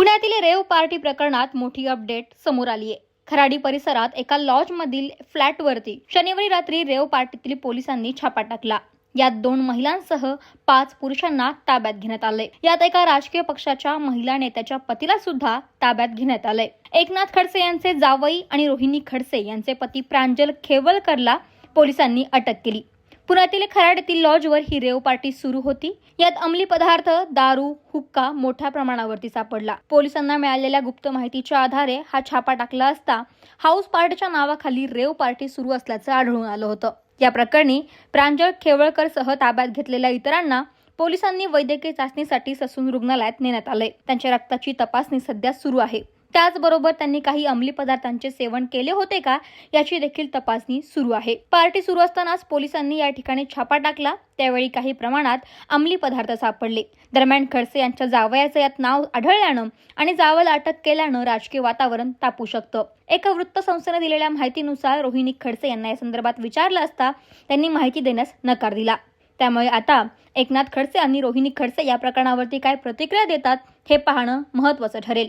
पुण्यातील rave party प्रकरणात मोठी अपडेट समोर आली आहे. खराडी परिसरात एका लॉजमधील फ्लॅटवरती शनिवारी रात्री रेव पार्टीतील पोलिसांनी छापा टाकला. यात दोन महिलांसह पाच पुरुषांना ताब्यात घेण्यात आले यात एका राजकीय पक्षाच्या महिला नेत्याच्या पतीला सुद्धा ताब्यात घेण्यात आले एकनाथ खडसे यांचे जावई आणि रोहिणी खडसे यांचे पती प्रांजल खेवलकरला पोलिसांनी अटक केली. पुण्यातील खराड येथील लॉजवर ही रेव पार्टी सुरू होती. यात अंमली पदार्थ दारू हुक्का मोठ्या प्रमाणावरती सापडला. पोलिसांना मिळालेल्या गुप्त माहितीच्या आधारे हा छापा टाकला असता हाऊस पार्टीच्या नावाखाली रेव पार्टी सुरू असल्याचं आढळून आलं होतं. या प्रकरणी प्रांजळ खेवळकर सह ताब्यात घेतलेल्या इतरांना पोलिसांनी वैद्यकीय चाचणीसाठी ससून रुग्णालयात नेण्यात आले त्यांच्या रक्ताची तपासणी सध्या सुरू आहे. त्याचबरोबर त्यांनी काही अंमली पदार्थांचे सेवन केले होते का याची देखील तपासणी सुरू आहे. पार्टी सुरू असतानाच पोलिसांनी या ठिकाणी छापा टाकला. त्यावेळी काही प्रमाणात अंमली पदार्थ सापडले. दरम्यान खडसे यांच्या जावयाचं यात नाव आढळल्यानं आणि जावयाला अटक केल्यानं राजकीय वातावरण तापू शकतं. एका वृत्तसंस्थेने दिलेल्या माहितीनुसार रोहिणी खडसे यांना या संदर्भात विचारलं असता त्यांनी माहिती देण्यास नकार दिला. त्यामुळे आता एकनाथ खडसे आणि रोहिणी खडसे या प्रकरणावरती काय प्रतिक्रिया देतात हे पाहणं महत्त्वाचं ठरेल.